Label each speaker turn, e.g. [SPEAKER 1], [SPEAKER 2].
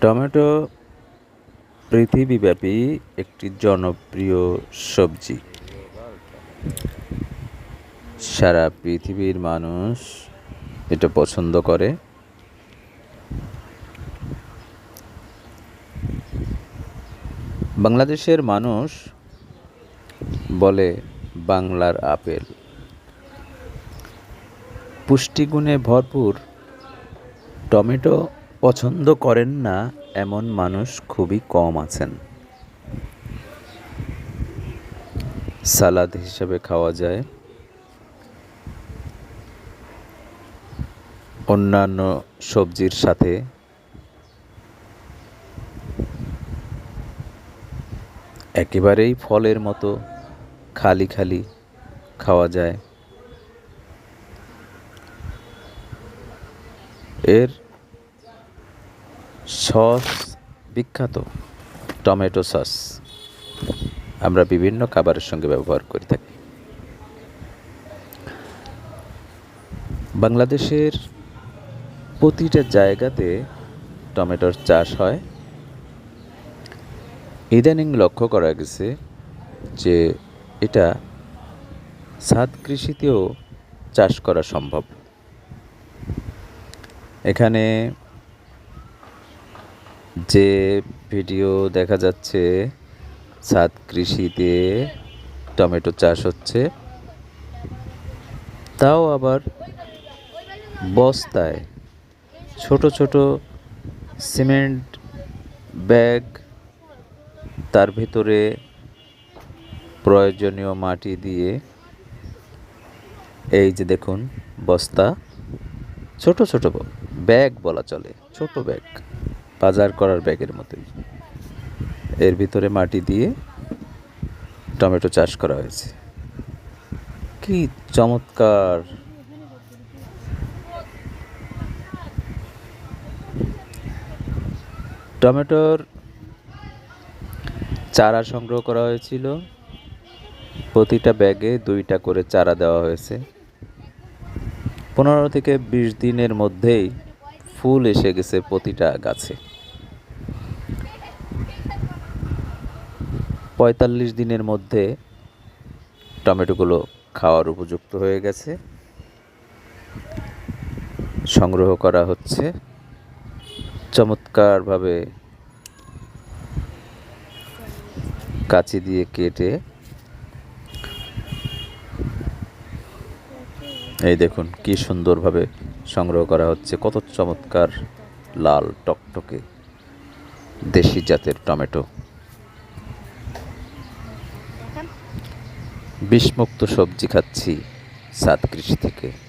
[SPEAKER 1] Tomato পৃথিবীব্যাপী একটি জনপ্রিয় সবজি। সারা পৃথিবীর মানুষ এটা পছন্দ করে। বাংলাদেশের মানুষ বলে বাংলার আপেল। পুষ্টিগুণে ভরপুর টমেটো পছন্দ করেন না এমন মানুষ খুবই কম আছেন। সালাদ হিসেবে খাওয়া যায়। অন্যান্য সবজির সাথে। একেবারেই ফলের মতো খালি খালি খাওয়া যায়। এর সস, বিখ্যাত টমেটো সস আমরা বিভিন্ন খাবারের সঙ্গে ব্যবহার করে থাকি। বাংলাদেশের প্রতিটা জায়গাতে টমেটোর চাষ হয়। ইদানিং লক্ষ্য করা গেছে যে এটা ছাদ কৃষিতেও চাষ করা সম্ভব। এখানে যে ভিডিও দেখা যাচ্ছে ছাদ কৃষিতে টমেটো চাষ হচ্ছে, তাও আবার বস্তায় ছোট ছোট সিমেন্ট ব্যাগ, তার ভিতরে প্রয়োজনীয় মাটি দিয়ে, এই যে দেখুন বস্তা, ছোট ছোট ব্যাগ বলা চলে, ছোট ব্যাগ। বাজার করার ব্যাগের মতোই। এর ভিতরে মাটি দিয়ে টমেটো চাষ করা হয়েছে। কি চমৎকার! টমেটোর চারা সংগ্রহ করা হয়েছিল। প্রতিটা ব্যাগে দুইটা করে চারা দেওয়া হয়েছে। পনেরো থেকে বিশ দিনের মধ্যেই ফুল এসে গেছে প্রতিটা গাছে। পঁয়তাল্লিশ দিনের মধ্যে টমেটোগুলো খাওয়ার উপযুক্ত হয়ে গেছে। সংগ্রহ করা হচ্ছে। চমৎকারভাবে কাঁচি দিয়ে কেটে। এই দেখুন, কি সুন্দরভাবে সংগ্রহ করা হচ্ছে। কত চমৎকার লাল টকটকে দেশি জাতের টমেটো। বিষমুক্ত সবজি খাচ্ছি সাত কৃষি থেকে।